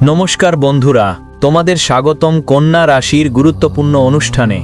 নমস্কার বন্ধুরা তোমাদের স্বাগতম কন্যা রাশির গুরুত্বপূর্ণ অনুষ্ঠানে।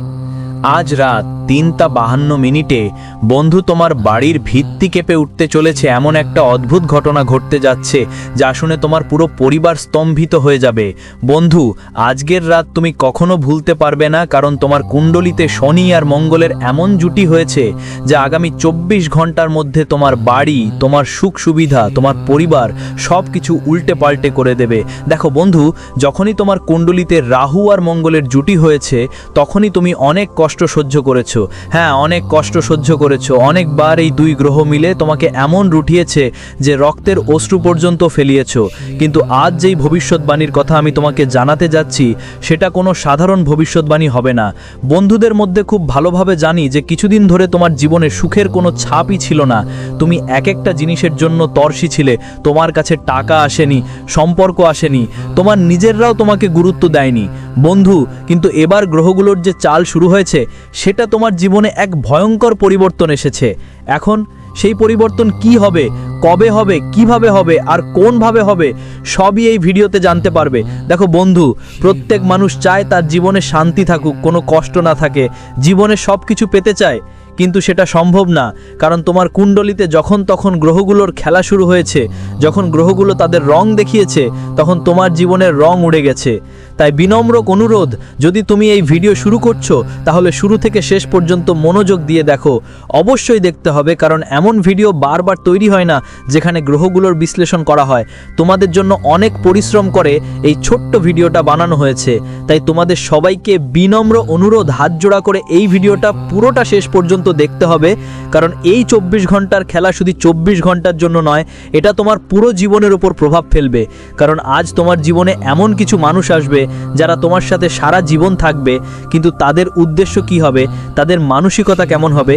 আজ রাত তিনটা বাহান্ন মিনিটে বন্ধু তোমার বাড়ির ভিত্তি কেঁপে উঠতে চলেছে এমন একটা অদ্ভুত ঘটনা ঘটতে যাচ্ছে, যা শুনে তোমার পুরো পরিবার স্তম্ভিত হয়ে যাবে। বন্ধু, আজকের রাত তুমি কখনো ভুলতে পারবে না, কারণ তোমার কুণ্ডলিতে শনি আর মঙ্গলের এমন জুটি হয়েছে, যা আগামী চব্বিশ ঘণ্টার মধ্যে তোমার বাড়ি, তোমার সুখ সুবিধা, তোমার পরিবার সব কিছু উল্টে পাল্টে করে দেবে। দেখো বন্ধু, যখনই তোমার কুণ্ডলিতে রাহু আর মঙ্গলের জুটি হয়েছে, তখনই তুমি অনেক কষ্ট সহ্য করেছ। হ্যাঁ অনেক কষ্ট সহ্য করেছ। অনেকবার এই দুই গ্রহ মিলে তোমাকে এমন রুঠিয়েছে যে রক্তের অশ্রু পর্যন্ত ফেলিয়েছো। কিন্তু আজ যেই ভবিষ্যৎবাণীর কথা আমি তোমাকে জানাতে যাচ্ছি, সেটা কোনো সাধারণ ভবিষ্যৎবাণী হবে না। বন্ধুদের মধ্যে খুব ভালোভাবে জানি যে কিছুদিন ধরে তোমার জীবনে সুখের কোনো ছাপই ছিল না। তুমি এক একটা জিনিসের জন্য তর্সি ছিলে, তোমার কাছে টাকা আসেনি, সম্পর্ক আসেনি, তোমার নিজেররাও তোমাকে গুরুত্ব দেয়নি। বন্ধু, কিন্তু এবার গ্রহগুলোর যে চাল শুরু হয়েছে, সেটা তোমার জীবনে এক ভয়ঙ্কর পরিবর্তন এসেছে। এখন সেই পরিবর্তন কি হবে, কবে হবে, কীভাবে হবে, আর কোনভাবে হবে, সবই এই ভিডিওতে জানতে পারবে। দেখো বন্ধু, প্রত্যেক মানুষ চায় তার জীবনে শান্তি থাকুক, কোনো কষ্ট না থাকে, জীবনে সব কিছু পেতে চায়, কিন্তু সেটা সম্ভব না, কারণ তোমার কুণ্ডলিতে যখন তখন গ্রহগুলোর খেলা শুরু হয়েছে, যখন গ্রহগুলো তাদের রং দেখিয়েছে, তখন তোমার জীবনের রং উড়ে গেছে। তাই বিনম্র অনুরোধ, যদি তুমি এই ভিডিও শুরু করছ, তাহলে শুরু থেকে শেষ পর্যন্ত মনোযোগ দিয়ে দেখো। অবশ্যই দেখতে হবে, কারণ এমন ভিডিও বারবার তৈরি হয় না, যেখানে গ্রহগুলোর বিশ্লেষণ করা হয়। তোমাদের জন্য অনেক পরিশ্রম করে এই ছোট্ট ভিডিওটা বানানো হয়েছে। তাই তোমাদের সবাইকে বিনম্র অনুরোধ, হাত জোড়া করে এই ভিডিওটা পুরোটা শেষ পর্যন্ত দেখতে হবে, কারণ এই চব্বিশ ঘণ্টার খেলা শুধু চব্বিশ ঘণ্টার জন্য নয়, এটা তোমার পুরো জীবনের উপর প্রভাব ফেলবে। কারণ আজ তোমার জীবনে এমন কিছু মানুষ আসবে যারা তোমার সাথে সারা জীবন থাকবে, কিন্তু তাদের উদ্দেশ্য কি হবে? তাদের মানসিকতা কেমন হবে?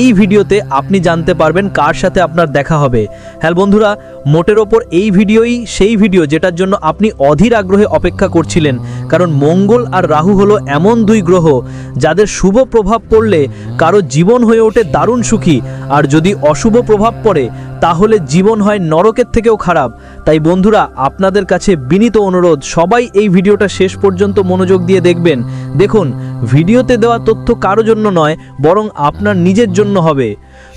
এই ভিডিওতে আপনি জানতে পারবেন কার সাথে আপনার দেখা হবে। হ্যাঁ বন্ধুরা, মোটের ওপর এই ভিডিওই সেই ভিডিও যেটার জন্য আপনি অধীর আগ্রহে অপেক্ষা করছিলেন, কারণ মঙ্গল আর রাহু হলো এমন দুই গ্রহ, যাদের শুভ প্রভাব পড়লে কারও জীবন হয়ে ওঠে দারুণ সুখী, আর যদি অশুভ প্রভাব পড়ে, তাহলে জীবন হয় নরকের থেকেও খারাপ। তাই বন্ধুরা, আপনাদের কাছে বিনীত অনুরোধ, সবাই এই ভিডিওটা শেষ পর্যন্ত মনোযোগ দিয়ে দেখবেন। দেখুন, ভিডিওতে দেওয়া তথ্য কারও জন্য নয়, বরং আপনার নিজের জন্য হবে।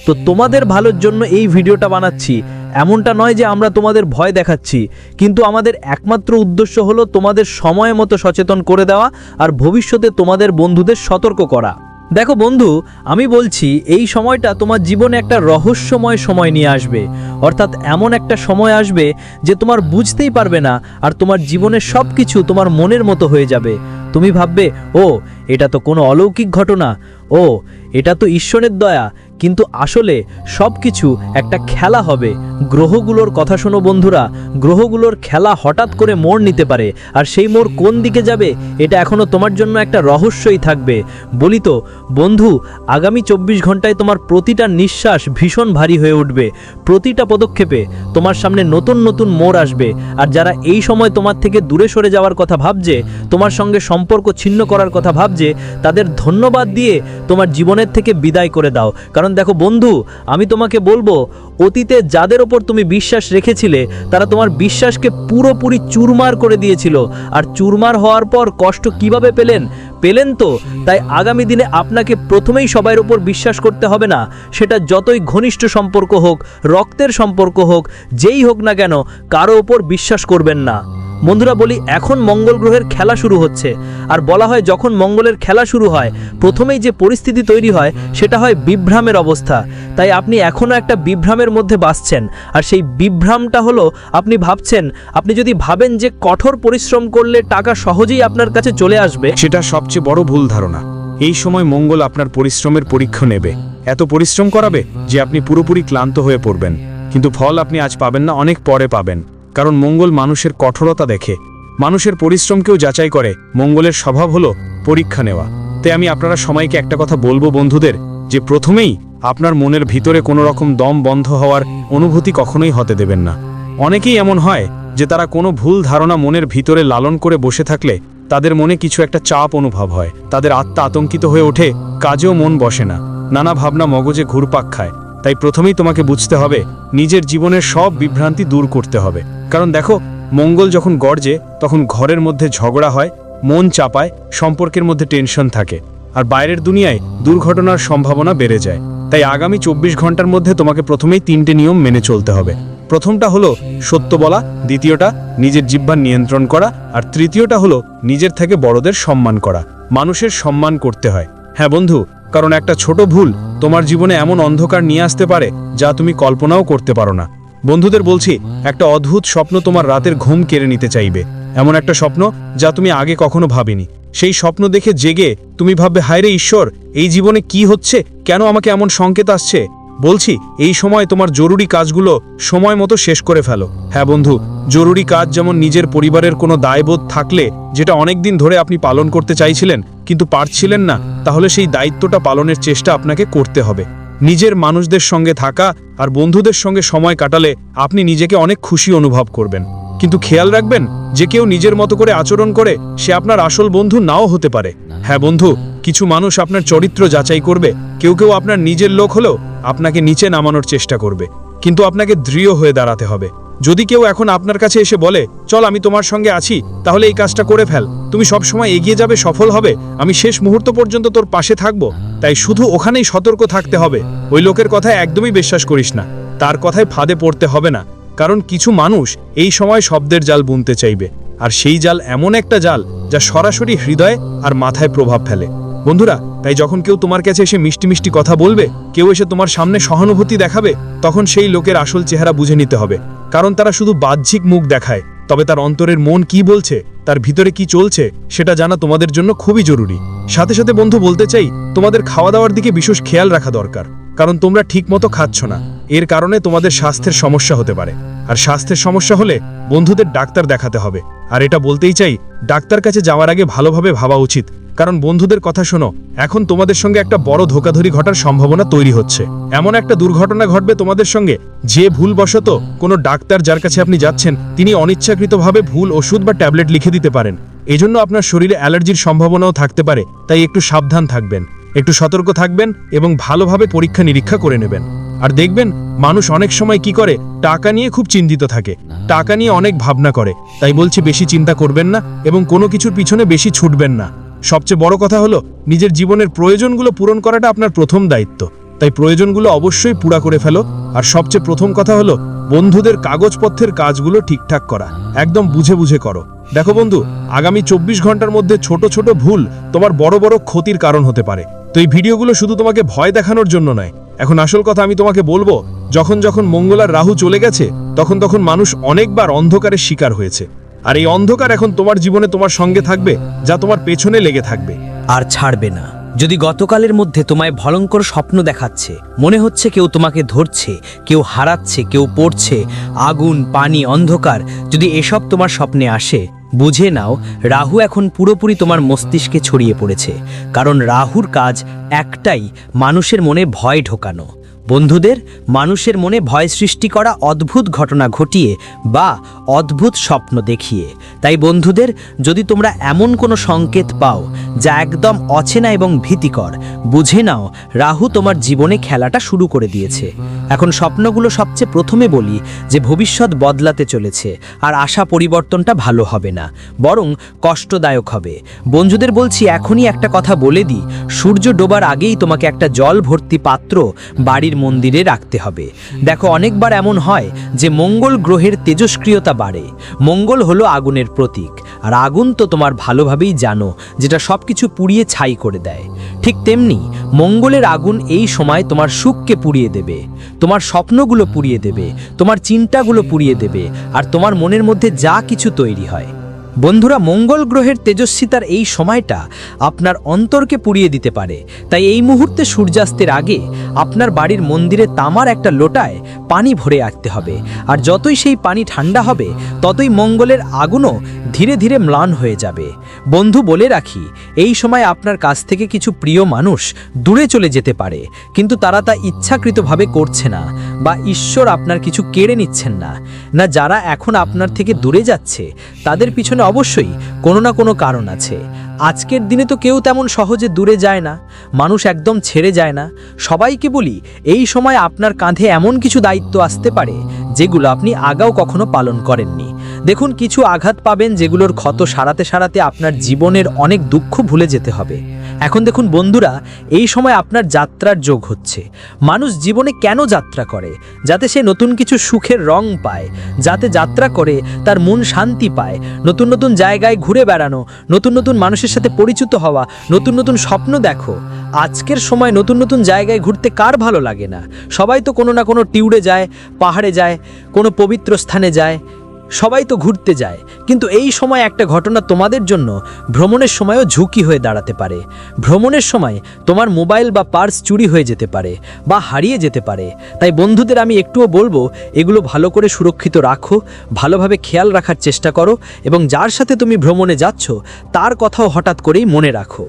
তো তোমাদের ভালোর জন্য এই ভিডিওটা বানাচ্ছি। এমনটা নয় যে আমরা তোমাদের ভয় দেখাচ্ছি, কিন্তু আমাদের একমাত্র উদ্দেশ্য হলো তোমাদের সময় মতো সচেতন করে দেওয়া আর ভবিষ্যতে তোমাদের বন্ধুদের সতর্ক করা। দেখো বন্ধু, আমি বলছি, এই সময়টা তোমার জীবনে একটা রহস্যময় সময় নিয়ে আসবে। অর্থাৎ এমন একটা সময় আসবে যে তোমার বুঝতেই পারবে না আর তোমার জীবনের সব কিছু তোমার মনের মতো হয়ে যাবে। তুমি ভাববে, ও, এটা তো কোনো অলৌকিক ঘটনা। ও, এটা তো ঈশ্বরের দয়া। কিন্তু আসলে সব কিছু একটা খেলা হবে। গ্রহগুলোর কথা শোনো বন্ধুরা, গ্রহগুলোর খেলা হঠাৎ করে মোড় নিতে পারে, আর সেই মোড় কোন দিকে যাবে এটা এখনও তোমার জন্য একটা রহস্যই থাকবে। বলি তো, বন্ধু, আগামী চব্বিশ ঘন্টায় তোমার প্রতিটা নিঃশ্বাস ভীষণ ভারী হয়ে উঠবে। প্রতিটা পদক্ষেপে তোমার সামনে নতুন নতুন মোড় আসবে, আর যারা এই সময় তোমার থেকে দূরে সরে যাওয়ার কথা ভাবছে তোমার সঙ্গে সম্পর্ক ছিন্ন করার কথা ভাবছে, তাদের ধন্যবাদ দিয়ে তোমার জীবনের থেকে বিদায় করে দাও। কারণ দেখো বন্ধু, আমি তোমাকে বলব, অতীতে যাদের ওপর তুমি বিশ্বাস রেখেছিলে, তারা তোমার বিশ্বাসকে পুরোপুরি চুরমার করে দিয়েছিল। আর চুরমার হওয়ার পর কষ্ট কীভাবে পেলেন? পেলেন তো, তাই আগামী দিনে আপনাকে প্রথমেই সবার ওপর বিশ্বাস করতে হবে না। সেটা যতই ঘনিষ্ঠ সম্পর্ক হোক, রক্তের সম্পর্ক হোক, যেই হোক না কেন, কারও ওপর বিশ্বাস করবেন না। বন্ধুরা বলি, এখন মঙ্গল গ্রহের খেলা শুরু হচ্ছে। আর বলা হয় যখন মঙ্গলের খেলা শুরু হয়, প্রথমেই যে পরিস্থিতি তৈরি হয়, সেটা হয় বিভ্রামের অবস্থা। তাই আপনি এখনও একটা বিভ্রামের মধ্যে বাসছেন আর সেই বিভ্রামটা হলো, আপনি ভাবছেন, আপনি যদি ভাবেন যে কঠোর পরিশ্রম করলে টাকা সহজেই আপনার কাছে চলে আসবে, সেটা সবচেয়ে বড় ভুল ধারণা। এই সময় মঙ্গল আপনার পরিশ্রমের পরীক্ষা নেবে। এত পরিশ্রম করাবে যে আপনি পুরোপুরি ক্লান্ত হয়ে পড়বেন। কিন্তু ফল আপনি আজ পাবেন না, অনেক পরে পাবেন। কারণ মঙ্গল মানুষের কঠোরতা দেখে। মানুষের পরিশ্রমকেও যাচাই করে। মঙ্গলের স্বভাব হলো পরীক্ষা নেওয়া। তাই আমি আপনারা সবাইকে একটা কথা বলব বন্ধুদের, যে প্রথমেই আপনার মনের ভিতরে কোনো রকম দম বন্ধ হওয়ার অনুভূতি কখনোই হতে দেবেন না। অনেকেই এমন হয় যে তারা কোনো ভুল ধারণা মনের ভিতরে লালন করে বসে থাকলে তাদের মনে কিছু একটা চাপ অনুভব হয়। তাদের আত্মা আতঙ্কিত হয়ে ওঠে, কাজেও মন বসে না। নানা ভাবনা মগজে ঘুরপাক খায়। তাই প্রথমেই তোমাকে বুঝতে হবে, নিজের জীবনের সব বিভ্রান্তি দূর করতে হবে। কারণ দেখো, মঙ্গল যখন গর্জে, তখন ঘরের মধ্যে ঝগড়া হয়, মন চাপায়, সম্পর্কের মধ্যে টেনশন থাকে। আর বাইরের দুনিয়ায় দুর্ঘটনার সম্ভাবনা বেড়ে যায়। তাই আগামী চব্বিশ ঘণ্টার মধ্যে তোমাকে প্রথমেই তিনটে নিয়ম মেনে চলতে হবে। প্রথমটা হলো সত্য বলা, দ্বিতীয়টা নিজের জিহ্বার নিয়ন্ত্রণ করা, আর তৃতীয়টা হলো নিজের থেকে বড়দের সম্মান করা। মানুষের সম্মান করতে হয়। হ্যাঁ বন্ধু কারণ একটা ছোট ভুল তোমার জীবনে এমন অন্ধকার নিয়ে আসতে পারে যা তুমি কল্পনাও করতে পারো না। বন্ধুদের বলছি, একটা অদ্ভুত স্বপ্ন তোমার রাতের ঘুম কেড়ে নিতে চাইবে। এমন একটা স্বপ্ন যা তুমি আগে কখনো ভাবিনি। সেই স্বপ্ন দেখে জেগে তুমি ভাববে হায় রে ঈশ্বর, এই জীবনে কি হচ্ছে? কেন আমাকে এমন সংকেত আসছে? বলছি, এই সময় তোমার জরুরি কাজগুলো সময় মতো শেষ করে ফেলো। হ্যাঁ বন্ধু, জরুরি কাজ যেমন নিজের পরিবারের কোনো দায়বোধ থাকলে, যেটা অনেক দিন ধরে আপনি পালন করতে চাইছিলেন, কিন্তু পারছিলেন না, তাহলে সেই দায়িত্বটা পালনের চেষ্টা আপনাকে করতে হবে। নিজের মানুষদের সঙ্গে থাকা আর বন্ধুদের সঙ্গে সময় কাটালে আপনি নিজেকে অনেক খুশি অনুভব করবেন। কিন্তু খেয়াল রাখবেন, যে কেউ নিজের মতো করে আচরণ করে, সে আপনার আসল বন্ধু নাও হতে পারে। হ্যাঁ বন্ধু, কিছু মানুষ আপনার চরিত্র যাচাই করবে, কেউ কেউ আপনার নিজের লোক হলেও আপনাকে নিচে নামানোর চেষ্টা করবে। কিন্তু আপনাকে দৃঢ় হয়ে দাঁড়াতে হবে। যদি কেউ এখন আপনার কাছে এসে বলে, চল আমি তোমার সঙ্গে আছি, তাহলে এই কাজটা করে ফেল। তুমি সব সময় এগিয়ে যাবে, সফল হবে। আমি শেষ মুহূর্ত পর্যন্ত তোর পাশে থাকব। তাই শুধু ওখানেই সতর্ক থাকতে হবে। ওই লোকের কথায় একদমই বিশ্বাস করিস না। তার কথায় ফাঁদে পড়তে হবে না। কারণ কিছু মানুষ এই সময় শব্দের জাল বুনতে চাইবে, আর সেই জাল এমন একটা জাল যা সরাসরি হৃদয়ে আর মাথায় প্রভাব ফেলে। বন্ধুরা, তাই যখন কেউ তোমার কাছে এসে মিষ্টি মিষ্টি কথা বলবে, কেউ এসে তোমার সামনে সহানুভূতি দেখাবে, তখন সেই লোকের আসল চেহারা বুঝে নিতে হবে। কারণ তারা শুধু বাহ্যিক মুখ দেখায়, তবে তার অন্তরের মন কি বলছে, তার ভিতরে কি চলছে, সেটা জানা তোমাদের জন্য খুবই জরুরি। সাথে সাথে বন্ধু, বলতে চাই, তোমাদের খাওয়া দাওয়ার দিকে বিশেষ খেয়াল রাখা দরকার। কারণ তোমরা ঠিকমতো খাচ্ছ না। এর কারণে তোমাদের স্বাস্থ্যের সমস্যা হতে পারে। আর স্বাস্থ্যের সমস্যা হলে বন্ধুদের ডাক্তার দেখাতে হবে। আর এটা বলতেই চাই, ডাক্তার কাছে যাওয়ার আগে ভালোভাবে ভাবা উচিত। কারণ বন্ধুদের কথা শোনো, এখন তোমাদের সঙ্গে একটা বড় ধোকাধড়ি ঘটার সম্ভাবনা তৈরি হচ্ছে। এমন একটা দুর্ঘটনা ঘটবে তোমাদের সঙ্গে, যে ভুলবশত কোনো ডাক্তার যার কাছে আপনি যাচ্ছেন, তিনি অনিচ্ছাকৃতভাবে ভুল ওষুধ বা ট্যাবলেট লিখে দিতে পারেন। এজন্য আপনার শরীরে অ্যালার্জির সম্ভাবনাও থাকতে পারে, তাই একটু সাবধান থাকবেন। একটু সতর্ক থাকবেন এবং ভালোভাবে পরীক্ষা নিরীক্ষা করে নেবেন। আর দেখবেন, মানুষ অনেক সময় কি করে, টাকা নিয়ে খুব চিন্তিত থাকে। টাকা নিয়ে অনেক ভাবনা করে। তাই বলছি, বেশি চিন্তা করবেন না এবং কোনো কিছুর পিছনে বেশি ছুটবেন না। সবচেয়ে বড় কথা হলো, নিজের জীবনের প্রয়োজনগুলো পূরণ করাটা আপনার প্রথম দায়িত্ব। তাই প্রয়োজনগুলো অবশ্যই পুরা করে ফেলো। আর সবচেয়ে প্রথম কথা হলো, বন্ধুদের কাগজপত্রের কাজগুলো ঠিকঠাক করা। একদম বুঝে বুঝে করো। দেখো বন্ধু, আগামী চব্বিশ ঘণ্টার মধ্যে ছোট ছোট ভুল তোমার বড় বড় ক্ষতির কারণ হতে পারে। তো এই ভিডিওগুলো শুধু তোমাকে ভয় দেখানোর জন্য নয়। এখন আসল কথা আমি তোমাকে বলব, যখন যখন মঙ্গলার রাহু চলে গেছে, তখন তখন মানুষ অনেকবার অন্ধকারের শিকার হয়েছে। আর এই অন্ধকার এখন তোমার জীবনে তোমার সঙ্গে থাকবে, যা তোমার পেছনে লেগে থাকবে। আর ছাড়বে না। যদি গতকালের মধ্যে তোমায় ভয়ঙ্কর স্বপ্ন দেখাচ্ছে, মনে হচ্ছে কেউ তোমাকে ধরছে, কেউ হারাচ্ছে, কেউ পড়ছে, আগুন, পানি, অন্ধকার, যদি এসব তোমার স্বপ্নে আসে বুঝে নাও, রাহু এখন পুরোপুরি তোমার মস্তিষ্কে ছড়িয়ে পড়েছে, কারণ রাহুর কাজ একটাই, মানুষের মনে ভয় ঢোকানো। বন্ধুদের মানুষের মনে ভয় সৃষ্টি করা অদ্ভুত ঘটনা ঘটিয়ে বা অদ্ভুত স্বপ্ন দেখিয়ে। তাই বন্ধুদের, যদি তোমরা এমন কোনো সংকেত পাও যা একদম অচেনা এবং ভীতিকর, বুঝে নাও রাহু তোমার জীবনে খেলাটা শুরু করে দিয়েছে। এখন স্বপ্নগুলো সবচেয়ে প্রথমে বলি যে ভবিষ্যৎ বদলাতে চলেছে আর আশা পরিবর্তনটা ভালো হবে না, বরং কষ্টদায়ক হবে। বন্ধুদের বলছি, এখনই একটা কথা বলে দিই, সূর্য ডোবার আগেই তোমাকে একটা জল ভর্তি পাত্র বাড়ির মন্দিরে রাখতে হবে। দেখো, অনেকবার এমন হয় যে মঙ্গল গ্রহের তেজস্ক্রিয়তা বাড়ে। মঙ্গল হলো আগুনের প্রতীক। আর আগুন তো তোমার ভালোভাবেই জানো, যেটা সব কিছু পুড়িয়ে ছাই করে দেয়। ঠিক তেমনি মঙ্গলের আগুন এই সময় তোমার সুখকে পুড়িয়ে দেবে, তোমার স্বপ্নগুলো পুড়িয়ে দেবে, তোমার চিন্তাগুলো পুড়িয়ে দেবে, আর তোমার মনের মধ্যে যা কিছু তৈরি হয়। বন্ধুরা, মঙ্গল গ্রহের তেজস্বিতার এই সময়টা আপনার অন্তরকে পুড়িয়ে দিতে পারে। তাই এই মুহূর্তে সূর্যাস্তের আগে আপনার বাড়ির মন্দিরে তামার একটা লোটায় পানি ভরে রাখতে হবে। আর যতই সেই পানি ঠান্ডা হবে, ততই মঙ্গলের আগুনও ধীরে ধীরে ম্লান হয়ে যাবে। বন্ধু, বলে রাখি, এই সময় আপনার কাছ থেকে কিছু প্রিয় মানুষ দূরে চলে যেতে পারে, কিন্তু তারা তা ইচ্ছাকৃতভাবে করছে না বা ঈশ্বর আপনার কিছু কেড়ে নিচ্ছেন না। না, যারা এখন আপনার থেকে দূরে যাচ্ছে, তাদের পিছনে অবশ্যই কোনো না কোনো কারণ আছে। আজকের দিনে তো কেউ তেমন সহজে দূরে যায় না, মানুষ একদম ছেড়ে যায় না। সবাইকে বলি, এই সময় আপনার কাঁধে এমন কিছু দায়িত্ব আসতে পারে, যেগুলো আপনি আগাও কখনো পালন করেননি। দেখুন কিছু আঘাত পাবেন যেগুলোর ক্ষত সারাতে সারাতে আপনার জীবনের অনেক দুঃখ ভুলে যেতে হবে। এখন দেখুন বন্ধুরা, এই সময় আপনার যাত্রার যোগ হচ্ছে। মানুষ জীবনে কেন যাত্রা করে? যাতে সে নতুন কিছু সুখের রং পায়, যাতে যাত্রা করে, তার মন শান্তি পায়। নতুন নতুন জায়গায় ঘুরে বেড়ানো, নতুন নতুন মানুষের সাথে পরিচিত হওয়া, নতুন নতুন স্বপ্ন দেখো। আজকের সময় নতুন নতুন জায়গায় ঘুরতে কার ভালো লাগে না? সবাই তো কোনো না কোনো টিউরে যায়, পাহাড়ে যায়, কোনো পবিত্র স্থানে যায়। সবাই তো ঘুরতে যায়, কিন্তু এই সময় একটা ঘটনা তোমাদের জন্য ভ্রমণের সময়ও ঝুঁকি হয়ে দাঁড়াতে পারে। ভ্রমণের সময় তোমার মোবাইল বা পার্স চুরি হয়ে যেতে পারে বা হারিয়ে যেতে পারে। তাই বন্ধুদের আমি একটুও বলব, এগুলো ভালো করে সুরক্ষিত রাখো, ভালোভাবে খেয়াল রাখার চেষ্টা করো এবং যার সাথে তুমি ভ্রমণে যাচ্ছ, তার কথাও হঠাৎ করেই মনে রাখো।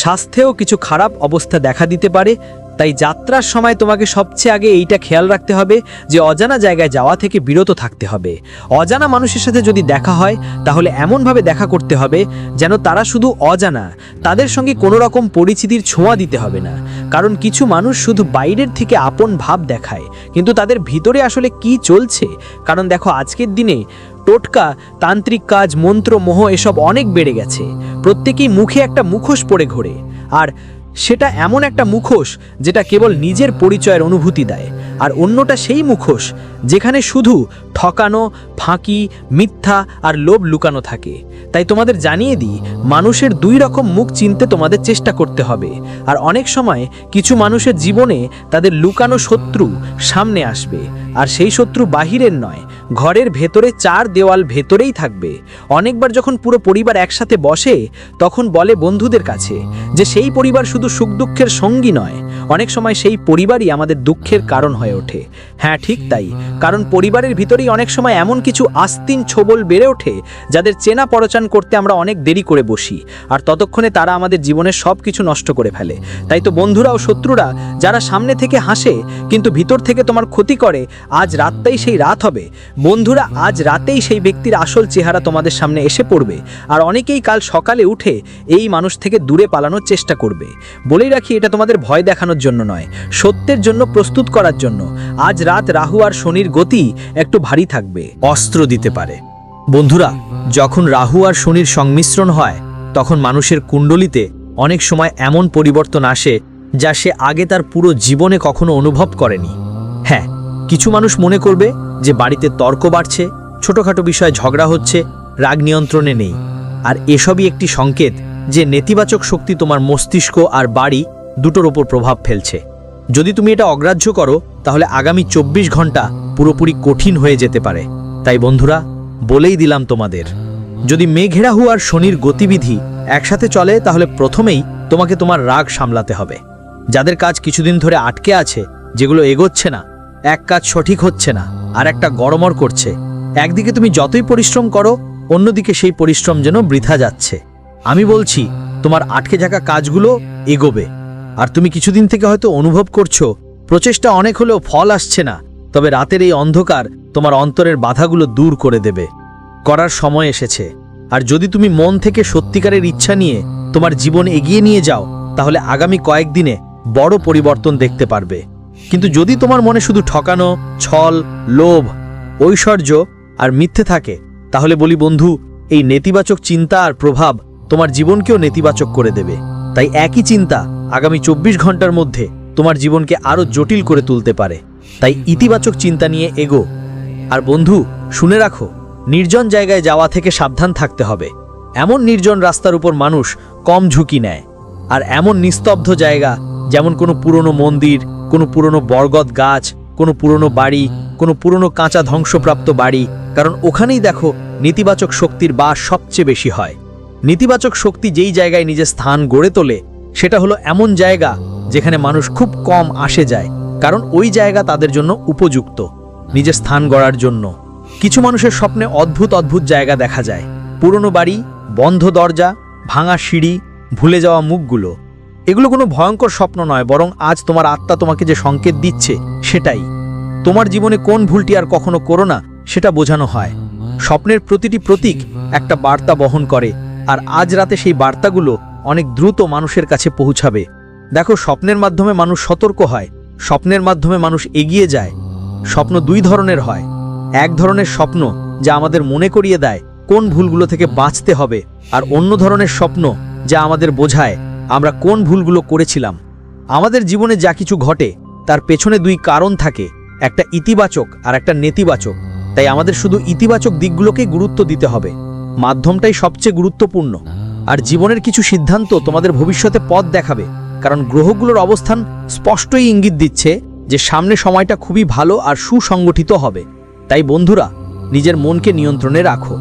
স্বাস্থ্যেও কিছু খারাপ অবস্থা দেখা দিতে পারে তাই যাত্রার সময় তোমাকে সবচেয়ে আগে এইটা খেয়াল রাখতে হবে যে অজানা জায়গায় যাওয়া থেকে বিরত থাকতে হবে। অজানা মানুষের সাথে যদি দেখা হয়, তাহলে এমনভাবে দেখা করতে হবে যেন তারা শুধু অজানা, তাদের সঙ্গে কোনো রকম পরিচিতির ছোঁয়া দিতে হবে না। কারণ কিছু মানুষ শুধু বাইরের থেকে আপন ভাব দেখায়, কিন্তু তাদের ভিতরে আসলে কি চলছে? কারণ দেখো, আজকের দিনে টোটকা, তান্ত্রিক কাজ, মন্ত্র, মোহ, এসব অনেক বেড়ে গেছে। প্রত্যেকেই মুখে একটা মুখোশ পরে ঘোরে। আর সেটা এমন একটা মুখোশ যেটা কেবল নিজের পরিচয়ের অনুভূতি দেয়, আর অন্যটা সেই মুখোশ যেখানে শুধু ঠকানো, ফাঁকি, মিথ্যা আর লোভ লুকানো থাকে। তাই তোমাদের জানিয়ে দিই, মানুষের দুই রকম মুখ চিনতে তোমাদের চেষ্টা করতে হবে, আর অনেক সময় কিছু মানুষের জীবনে তাদের লুকানো শত্রু সামনে আসবে, আর সেই শত্রু বাহিরের নয় ঘরের ভেতরে চার দেওয়াল ভেতরেই থাকবে। অনেকবার যখন পুরো পরিবার একসাথে বসে, তখন বলে বন্ধুদের কাছে যে, সেই পরিবার শুধু সুখ দুঃখের সঙ্গী নয় অনেক সময় সেই পরিবারই আমাদের দুঃখের কারণ হয়ে ওঠে। হ্যাঁ ঠিক তাই। কারণ পরিবারের ভিতরেই অনেক সময় এমন কিছু আস্তিন ছোবল বেড়ে ওঠে, যাদের চেনা পরচান করতে আমরা অনেক দেরি করে বসি, আর ততক্ষণে তারা আমাদের জীবনের সব কিছু নষ্ট করে ফেলে। তাই তো বন্ধুরা ও শত্রুরা, যারা সামনে থেকে হাসে, কিন্তু ভিতর থেকে তোমার ক্ষতি করে, আজ রাতটাই সেই রাত হবে। বন্ধুরা, আজ রাতেই সেই ব্যক্তির আসল চেহারা তোমাদের সামনে এসে পড়বে, আর অনেকেই কাল সকালে উঠে এই মানুষ থেকে দূরে পালানোর চেষ্টা করবে। বলেই রাখি, এটা তোমাদের ভয় দেখানোর জন্য নয়, সত্যের জন্য প্রস্তুত করার জন্য। আজ রাত রাহু আর শনির গতি একটু ভারী থাকবে, অস্ত্র দিতে পারে। বন্ধুরা, যখন রাহু আর শনির সংমিশ্রণ হয়, তখন মানুষের কুণ্ডলিতে অনেক সময় এমন পরিবর্তন আসে যা সে আগে তার পুরো জীবনে কখনো অনুভব করেনি। হ্যাঁ কিছু মানুষ মনে করবে যে বাড়িতে তর্ক বাড়ছে, ছোটখাটো বিষয়ে ঝগড়া হচ্ছে, রাগ নিয়ন্ত্রণে নেই। আর এসবই একটি সংকেত যে নেতিবাচক শক্তি তোমার মস্তিষ্ক আর বাড়ি দুটোর ওপর প্রভাব ফেলছে। যদি তুমি এটা অগ্রাহ্য করো, তাহলে আগামী চব্বিশ ঘণ্টা পুরোপুরি কঠিন হয়ে যেতে পারে। তাই বন্ধুরা, বলেই দিলাম তোমাদের, যদি মেঘেরাহু আর শনির গতিবিধি একসাথে চলে, তাহলে প্রথমেই তোমাকে তোমার রাগ সামলাতে হবে। যাদের কাজ কিছুদিন ধরে আটকে আছে, যেগুলো এগোচ্ছে না, এক কাজ সঠিক হচ্ছে না, আর একটা গরমর করছে, একদিকে তুমি যতই পরিশ্রম করো, অন্যদিকে সেই পরিশ্রম যেন বৃথা যাচ্ছে। আমি বলছি, তোমার আটকে থাকা কাজগুলো এগোবে। আর তুমি কিছুদিন থেকে হয়তো অনুভব করছ, প্রচেষ্টা অনেক হলেও ফল আসছে না, তবে রাতের এই অন্ধকার তোমার অন্তরের বাধাগুলো দূর করে দেবে। করার সময় এসেছে। আর যদি তুমি মন থেকে সত্যিকারের ইচ্ছা নিয়ে তোমার জীবন এগিয়ে নিয়ে যাও, তাহলে আগামী কয়েকদিনে বড় পরিবর্তন দেখতে পারবে। কিন্তু যদি তোমার মনে শুধু ঠকানো, ছল, লোভ, ঐশ্বর্য আর মিথ্যে থাকে, তাহলে বলি বন্ধু, এই নেতিবাচক চিন্তা আর প্রভাব তোমার জীবনকেও নেতিবাচক করে দেবে। তাই একই চিন্তা আগামী চব্বিশ ঘণ্টার মধ্যে তোমার জীবনকে আরও জটিল করে তুলতে পারে। তাই ইতিবাচক চিন্তা নিয়ে এগো। আর বন্ধু, শুনে রাখো, নির্জন জায়গায় যাওয়া থেকে সাবধান থাকতে হবে। এমন নির্জন রাস্তার উপর মানুষ কম ঝুঁকি নেয়। আর এমন নিস্তব্ধ জায়গা, যেমন কোনো পুরনো মন্দির, কোনো পুরনো বরগদ গাছ, কোনো পুরনো বাড়ি, কোনো পুরনো কাঁচা ধ্বংসপ্রাপ্ত বাড়ি, কারণ ওখানেই দেখো নেতিবাচক শক্তির বাস সবচেয়ে বেশি হয়। নেতিবাচক শক্তি যেই জায়গায় নিজের স্থান গড়ে তোলে সেটা হলো এমন জায়গা যেখানে মানুষ খুব কম আসে যায়, কারণ ওই জায়গা তাদের জন্য উপযুক্ত, নিজের স্থান গড়ার জন্য। কিছু মানুষের স্বপ্নে অদ্ভুত অদ্ভুত জায়গা দেখা যায়। পুরনো বাড়ি, বন্ধ দরজা, ভাঙা সিঁড়ি, ভুলে যাওয়া মুখগুলো। এগুলো কোনো ভয়ঙ্কর স্বপ্ন নয়, বরং আজ তোমার আত্মা তোমাকে যে সংকেত দিচ্ছে, সেটাই। তোমার জীবনে কোন ভুলটি আর কখনো করো না, সেটা বোঝানো হয়। স্বপ্নের প্রতিটি প্রতীক একটা বার্তা বহন করে, আর আজ রাতে সেই বার্তাগুলো অনেক দ্রুত মানুষের কাছে পৌঁছাবে। দেখো, স্বপ্নের মাধ্যমে মানুষ সতর্ক হয়, স্বপ্নের মাধ্যমে মানুষ এগিয়ে যায়। স্বপ্ন দুই ধরনের হয়। এক ধরনের স্বপ্ন যা আমাদের মনে করিয়ে দেয় কোন ভুলগুলো থেকে বাঁচতে হবে, আর অন্য ধরনের স্বপ্ন যা আমাদের বোঝায় আমরা কোন ভুলগুলো করেছিলাম। আমাদের জীবনে যা কিছু ঘটে, তার পেছনে দুই কারণ থাকে, একটা ইতিবাচক আর একটা নেতিবাচক। তাই আমাদের শুধু ইতিবাচক দিকগুলোকে গুরুত্ব দিতে হবে। মাধ্যমটাই সবচেয়ে গুরুত্বপূর্ণ। আর জীবনের কিছু সিদ্ধান্ত তোমাদের ভবিষ্যতে পথ দেখাবে, কারণ গ্রহগুলোর অবস্থান স্পষ্টই ইঙ্গিত দিচ্ছে যে সামনে সময়টা খুবই ভালো আর সুসংগঠিত হবে। তাই বন্ধুরা, নিজের মনকে নিয়ন্ত্রণে রাখো।